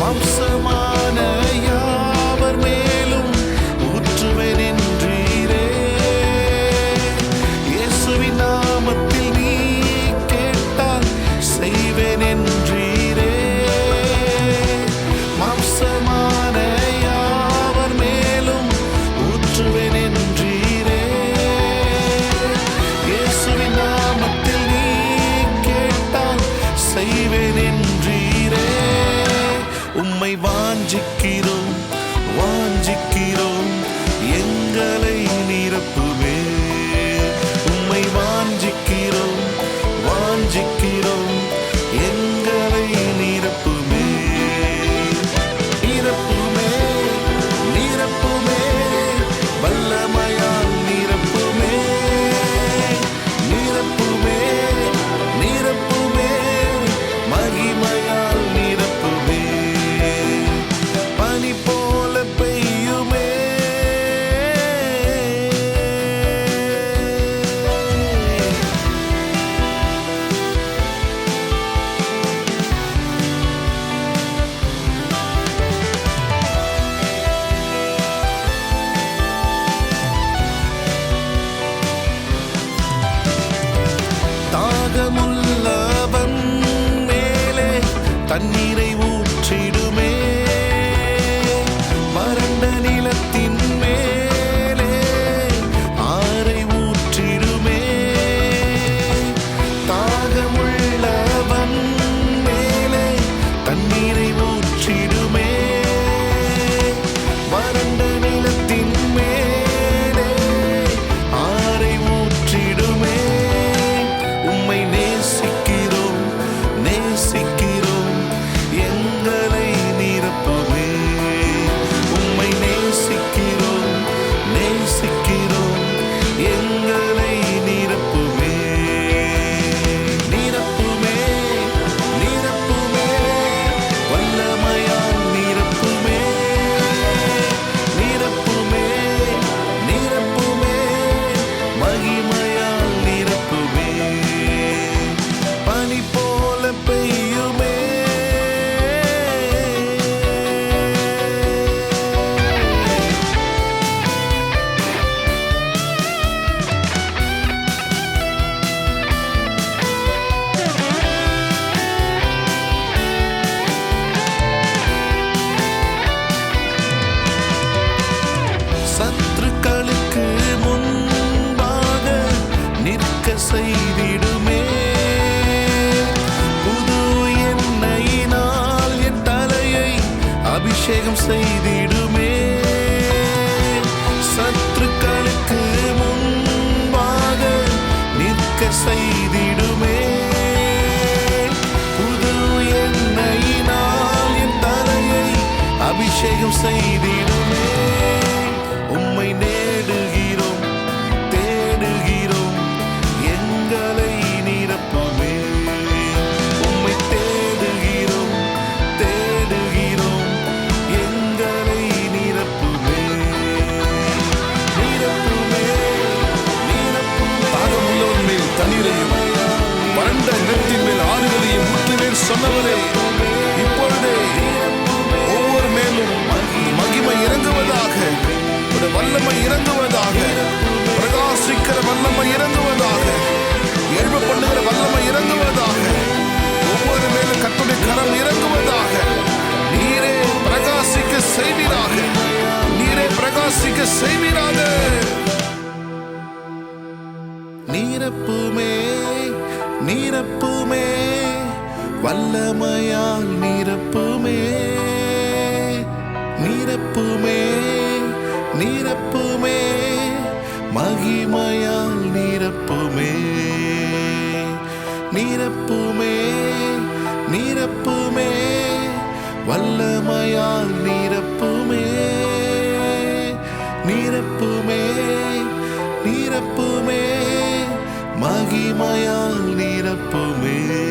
Mamsımane tranquilo செய்திடுமே. புது எண்ணெயினால் என் தலையை அபிஷேகம் செய்திடுமே. சத்துருக்களுக்கு முன்பாக நிற்க செய்திடுமே. புது எண்ணெயினால் என் தலையை அபிஷேகம் செய்திடும் ஊற்றுவேன் இப்பொழுதே ஒவ்வொரு மேலும் மகிமை இறங்குவதாக ஒரு வல்லமை இறங்குவதாக பிரகாசிக்கிற வல்லமை இறங்குவதாக எழுப பண்ணுகிற வல்லமை இறங்குவதாக ஒவ்வொரு மேலும் கட்டுரை கரம் இறங்குவதாக நீரே பிரகாசிக்க செய்வீராக நீரே பிரகாசிக்க செய்வீராக. நீரப்புமே நீரப்புமே. வல்லமையால் நிரப்புமே நிரப்புமே நிரப்புமே மகிமையால் நிரப்புமே நிரப்புமே நிரப்புமே வல்லமையால் நிரப்புமே நிரப்புமே நிரப்புமே மகிமையால் நிரப்புமே.